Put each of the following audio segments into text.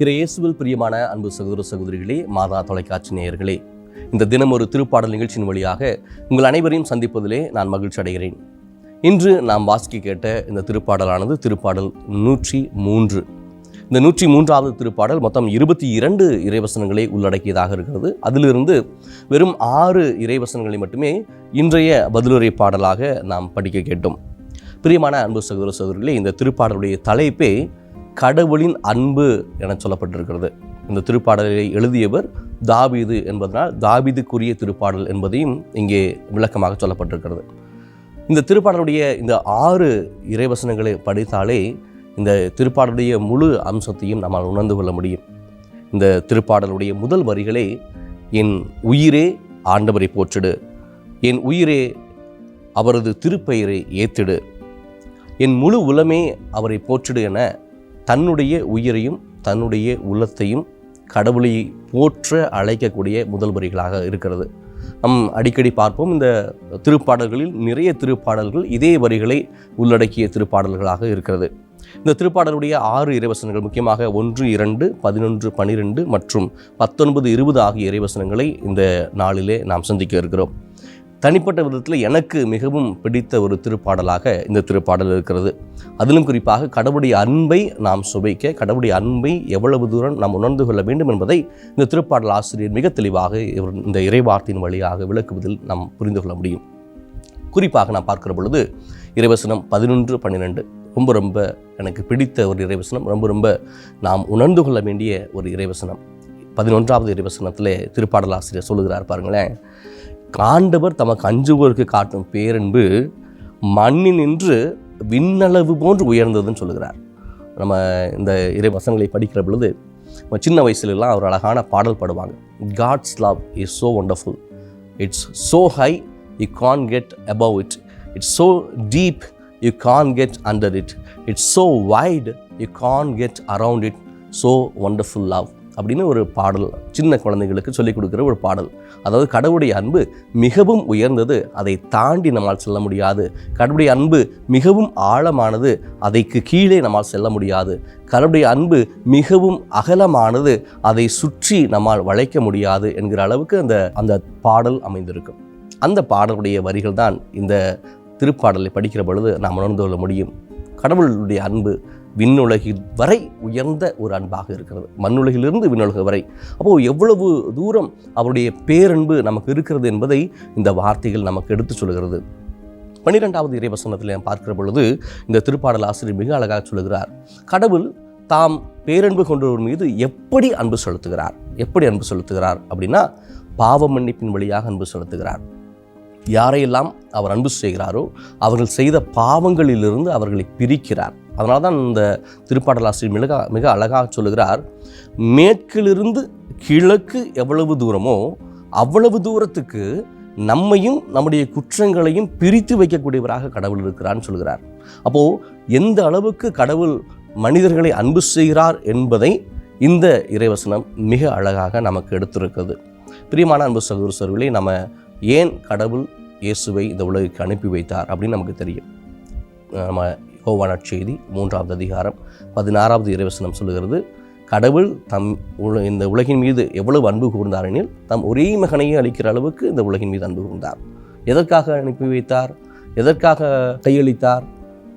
திரு இயேசுவில் பிரியமான அன்பு சகோதர சகோதரிகளே மாதா தொலைக்காட்சி நேயர்களே இந்த தினம் ஒரு திருப்பாடல் நிகழ்ச்சியின் வழியாக உங்கள் அனைவரையும் சந்திப்பதிலே நான் மகிழ்ச்சி அடைகிறேன். இன்று நாம் வாசிக்க கேட்ட இந்த திருப்பாடலானது திருப்பாடல் நூற்றி மூன்று. இந்த நூற்றி மூன்றாவது திருப்பாடல் மொத்தம் இருபத்தி இரண்டு இறைவசனங்களை உள்ளடக்கியதாக இருக்கிறது. அதிலிருந்து வெறும் ஆறு இறைவசனங்களை மட்டுமே இன்றைய பதிலுரை பாடலாக நாம் படிக்க கேட்டோம். பிரியமான அன்பு சகோதர சகோதரிகளே இந்த திருப்பாடலுடைய தலைப்பே கடவுளின் அன்பு என சொல்லப்பட்டிருக்கிறது. இந்த திருப்பாடலை எழுதியவர் தாபீது என்பதனால் தாபீதுக்குரிய திருப்பாடல் என்பதையும் இங்கே விளக்கமாக சொல்லப்பட்டிருக்கிறது. இந்த திருப்பாடலுடைய இந்த ஆறு இறைவசனங்களை படித்தாலே இந்த திருப்பாடலுடைய முழு அம்சத்தையும் நம்மால் உணர்ந்து கொள்ள முடியும். இந்த திருப்பாடலுடைய முதல் வரிகளே என் உயிரே ஆண்டவரை போற்றிடு. என் உயிரே அவரது திருப்பெயரை ஏத்திடு. என் முழு உலமே அவரை போற்றிடு என தன்னுடைய உயிரையும் தன்னுடைய உள்ளத்தையும் கடவுளை போற்ற அழைக்கக்கூடிய முதல் வரிகளாக இருக்கிறது. நம் அடிக்கடி பார்ப்போம் இந்த திருப்பாடல்களில் நிறைய திருப்பாடல்கள் இதே வரிகளை உள்ளடக்கிய திருப்பாடல்களாக இருக்கிறது. இந்த திருப்பாடலுடைய ஆறு இறைவசனங்கள் முக்கியமாக ஒன்று இரண்டு பதினொன்று பனிரெண்டு மற்றும் பத்தொன்பது இருபது ஆகிய இறைவசனங்களை இந்த நாளிலே நாம் சந்திக்க இருக்கிறோம். தனிப்பட்ட விதத்தில் எனக்கு மிகவும் பிடித்த ஒரு திருப்பாடலாக இந்த திருப்பாடல் இருக்கிறது. அதிலும் குறிப்பாக கடவுளுடைய அன்பை நாம் சுவைக்க கடவுளுடைய அன்பை எவ்வளவு தூரம் நாம் உணர்ந்து கொள்ள வேண்டும் என்பதை இந்த திருப்பாடல் ஆசிரியர் மிக தெளிவாக இவர் இந்த இறைவார்த்தையின் வழியாக விளக்குவதில் நாம் புரிந்து கொள்ள முடியும். குறிப்பாக நான் பார்க்கிற பொழுது இறைவசனம் பதினொன்று பன்னிரெண்டு ரொம்ப ரொம்ப எனக்கு பிடித்த ஒரு இறைவசனம் ரொம்ப ரொம்ப நாம் உணர்ந்து கொள்ள வேண்டிய ஒரு இறைவசனம். பதினொன்றாவது இறைவசனத்தில் திருப்பாடல் ஆசிரியர் சொல்லுகிறார் பாருங்களேன். ஆண்டவர் தமக்கு அஞ்சுவோருக்கு காட்டும் பேரன்பு மண்ணினின்று விண்ணளவு போன்று உயர்ந்ததுன்னு சொல்லுகிறார். நம்ம இந்த இறை வசனங்களை படிக்கிற பொழுது நம்ம சின்ன வயசுலலாம் அவர் அழகான பாடல் பாடுவாங்க. God's love is so wonderful it's so high you can get above it it's so deep you can get under it it's so wide you can get around it so wonderful love அப்படின்னு ஒரு பாடல் சின்ன குழந்தைகளுக்கு சொல்லிக் கொடுக்குற ஒரு பாடல். அதாவது கடவுளுடைய அன்பு மிகவும் உயர்ந்தது அதை தாண்டி நம்மால் செல்ல முடியாது. கடவுளுடைய அன்பு மிகவும் ஆழமானது அதைக்கு கீழே நம்மால் செல்ல முடியாது. கடவுளுடைய அன்பு மிகவும் அகலமானது அதை சுற்றி நம்மால் வளைக்க முடியாது என்கிற அளவுக்கு அந்த அந்த பாடல் அமைந்திருக்கும் அந்த பாடலுடைய வரிகள் தான் இந்த திருப்பாடலை படிக்கிற பொழுது நாம் உணர்ந்து கொள்ள முடியும். கடவுளுடைய அன்பு விண்ணுலகில் வரை உயர்ந்த ஒரு அன்பாக இருக்கிறது. மண்ணுலகிலிருந்து விண்ணுலகு வரை. அப்போது எவ்வளவு தூரம் அவருடைய பேரன்பு நமக்கு இருக்கிறது என்பதை இந்த வார்த்தைகள் நமக்கு எடுத்து சொல்கிறது பன்னிரெண்டாவது இறைவசனத்தில் நாம் பார்க்கிற பொழுது இந்த திருப்பாடல் ஆசிரியர் மிக அழகாக சொல்லுகிறார். கடவுள் தாம் பேரன்பு கொண்டவர் மீது எப்படி அன்பு செலுத்துகிறார்? எப்படி அன்பு செலுத்துகிறார்? அப்படின்னா பாவ மன்னிப்பின் வழியாக அன்பு செலுத்துகிறார். யாரையெல்லாம் அவர் அன்பு செய்கிறாரோ அவர்கள் செய்த பாவங்களிலிருந்து அவர்களை பிரிக்கிறார். அதனால தான் இந்த திருப்பாடலாசிரியர் மிக மிக அழகாக சொல்லுகிறார் மேற்கிலிருந்து கிழக்கு எவ்வளவு தூரமோ அவ்வளவு தூரத்துக்கு நம்மையும் நம்முடைய குற்றங்களையும் பிரித்து வைக்கக்கூடியவராக கடவுள் இருக்கிறான்னு சொல்கிறார் அப்போது எந்த அளவுக்கு கடவுள் மனிதர்களை அன்பு செய்கிறார் என்பதை இந்த இறைவசனம் மிக அழகாக நமக்கு எடுத்திருக்கிறது. பிரியமான அன்பு சகோதர சகோதரிகளை நம்ம ஏன் கடவுள் இயேசுவை இந்த உலகுக்கு அனுப்பி வைத்தார் அப்படின்னு நமக்கு தெரியும். நம்ம யோவான செய்தி மூன்றாவது அதிகாரம் பதினாறாவது இறைவசனம் சொல்கிறது கடவுள் தம் உல இந்த உலகின் மீது எவ்வளவு அன்பு கூர்ந்தார் எனில் தம் ஒரே மகனையே அளிக்கிற அளவுக்கு இந்த உலகின் மீது அன்பு கூர்ந்தார். எதற்காக அனுப்பி வைத்தார்? எதற்காக கையளித்தார்?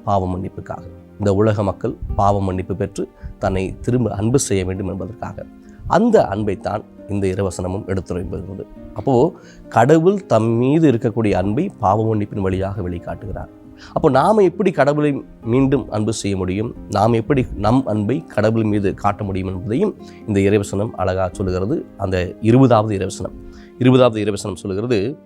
பாவ மன்னிப்புக்காக. இந்த உலக மக்கள் பாவ மன்னிப்பு பெற்று தன்னை திரும்ப அன்பு செய்ய வேண்டும் என்பதற்காக. அந்த அன்பைத்தான் இந்த இறைவசனமும் எடுத்துரைப்பது அப்போது கடவுள் தம் மீது இருக்கக்கூடிய அன்பை பாவ மன்னிப்பின் வழியாக வெளிக்காட்டுகிறார். அப்போ நாம் எப்படி கடவுளை மீண்டும் அன்பு செய்ய முடியும்? நாம் எப்படி நம் அன்பை கடவுள் மீது காட்ட முடியும் என்பதையும் இந்த இறைவசனம் அழகாக சொல்லுகிறது. அந்த இருபதாவது இறைவசனம். இருபதாவது இறைவசனம் சொல்லுகிறது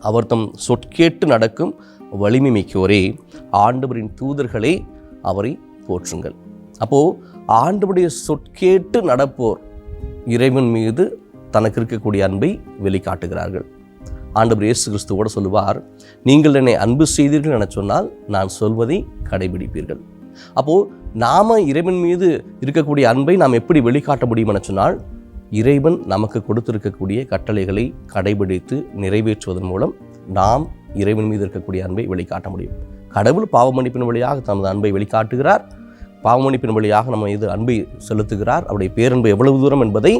அவர் தம் சொற்கேட்டு நடக்கும் வலிமை மிக்கோரே ஆண்டவரின் தூதர்களே அவரை போற்றுங்கள். அப்போது ஆண்டவருடைய சொற்கேட்டு நடப்போர் இறைவன் மீது தனக்கு இருக்கக்கூடிய அன்பை வெளிக்காட்டுகிறார்கள். ஆண்டவர் இயேசு கிறிஸ்துவோட சொல்லுவார் நீங்கள் என்னை அன்பு செய்தீர்கள் என சொன்னால் நான் சொல்வதை கடைபிடிப்பீர்கள். அப்போது நாம் இறைவன் மீது இருக்கக்கூடிய அன்பை நாம் எப்படி வெளிக்காட்ட முடியும் என சொன்னால் இறைவன் நமக்கு கொடுத்திருக்கக்கூடிய கட்டளைகளை கடைபிடித்து நிறைவேற்றுவதன் மூலம் நாம் இறைவன் மீது இருக்கக்கூடிய அன்பை வெளிக்காட்ட முடியும். கடவுள் பாவமணிப்பின் வழியாக தமது அன்பை வெளிக்காட்டுகிறார். பாவமன்னிப்பின் வழியாக நம்ம இது அன்பை செலுத்துகிறார். அவருடைய பேரன்பு எவ்வளவு தூரம் என்பதை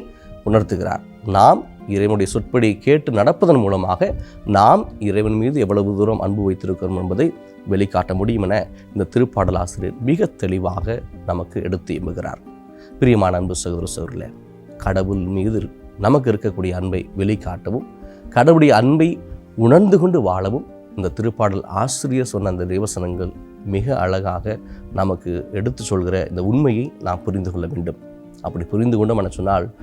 உணர்த்துகிறார். நாம் இறைவனுடைய சொற்படி கேட்டு நடப்பதன் மூலமாக நாம் இறைவன் மீது எவ்வளவு தூரம் அன்பு வைத்திருக்கிறோம் என்பதை வெளிக்காட்ட முடியும் என இந்த திருப்பாடல் ஆசிரியர் மிக தெளிவாக நமக்கு எடுத்து எம்புகிறார். பிரியமான அன்பு சகோதர சகோதரில் கடவுள் மீது நமக்கு இருக்கக்கூடிய அன்பை வெளிக்காட்டவும் கடவுளுடைய அன்பை உணர்ந்து கொண்டு வாழவும் இந்த திருப்பாடல் ஆசிரியர் சொன்ன அந்த தேவசனங்கள் மிக அழகாக நமக்கு எடுத்து சொல்கிற இந்த உண்மையை நாம் புரிந்து கொள்ள வேண்டும். அப்படி புரிந்து கொண்டோம் என சொன்னால்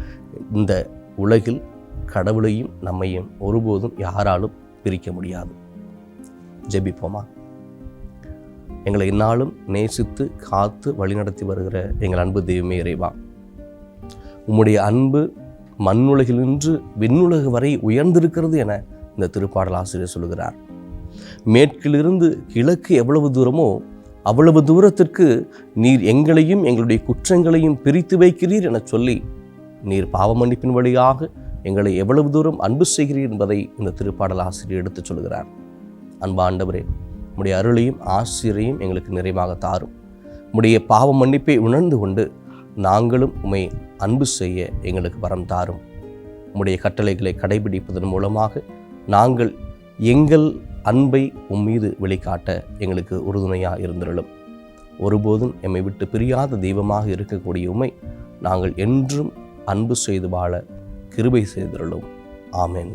இந்த உலகில் கடவுளையும் நம்மையும் ஒருபோதும் யாராலும் பிரிக்க முடியாது. ஜெபிப்போமா? எங்களை இந்நாளும் நேசித்து காத்து வழிநடத்தி வருகிற எங்கள் அன்பு தெய்வமே இறைவா. உம்முடைய அன்பு மண்ணுலகிலின்று விண்ணுலகு வரை உயர்ந்திருக்கிறது என இந்த திருப்பாடல் ஆசிரியர் சொல்கிறார் மேற்கிலிருந்து கிழக்கு எவ்வளவு தூரமோ அவ்வளவு தூரத்திற்கு நீர் எங்களையும் எங்களுடைய குற்றங்களையும் பிரித்து வைக்கிறீர் என சொல்லி நீர் பாவ மன்னிப்பின் வழியாக எங்களை எவ்வளவு தூரம் அன்பு செய்கிறீர் என்பதை இந்த திருப்பாடல் ஆசிரியர் எடுத்துச் சொல்கிறார். அன்பாண்டவரே உம்முடைய அருளையும் ஆசிரியரையும் எங்களுக்கு நிறைவாக தாரும். உம்முடைய பாவ மன்னிப்பை உணர்ந்து கொண்டு நாங்களும் உம்மை அன்பு செய்ய எங்களுக்கு வரம் தாரும். உம்முடைய கட்டளைகளை கடைபிடிப்பதன் மூலமாக நாங்கள் எங்கள் அன்பை உம் மீது வெளிக்காட்ட எங்களுக்கு உறுதுணையாக இருந்திருளும். ஒருபோதும் எம்மை விட்டு பிரியாத தெய்வமாக இருக்கக்கூடிய உமை நாங்கள் என்றும் அன்பு செய்து வாழ கிருபை செய்திருளும். ஆமென்.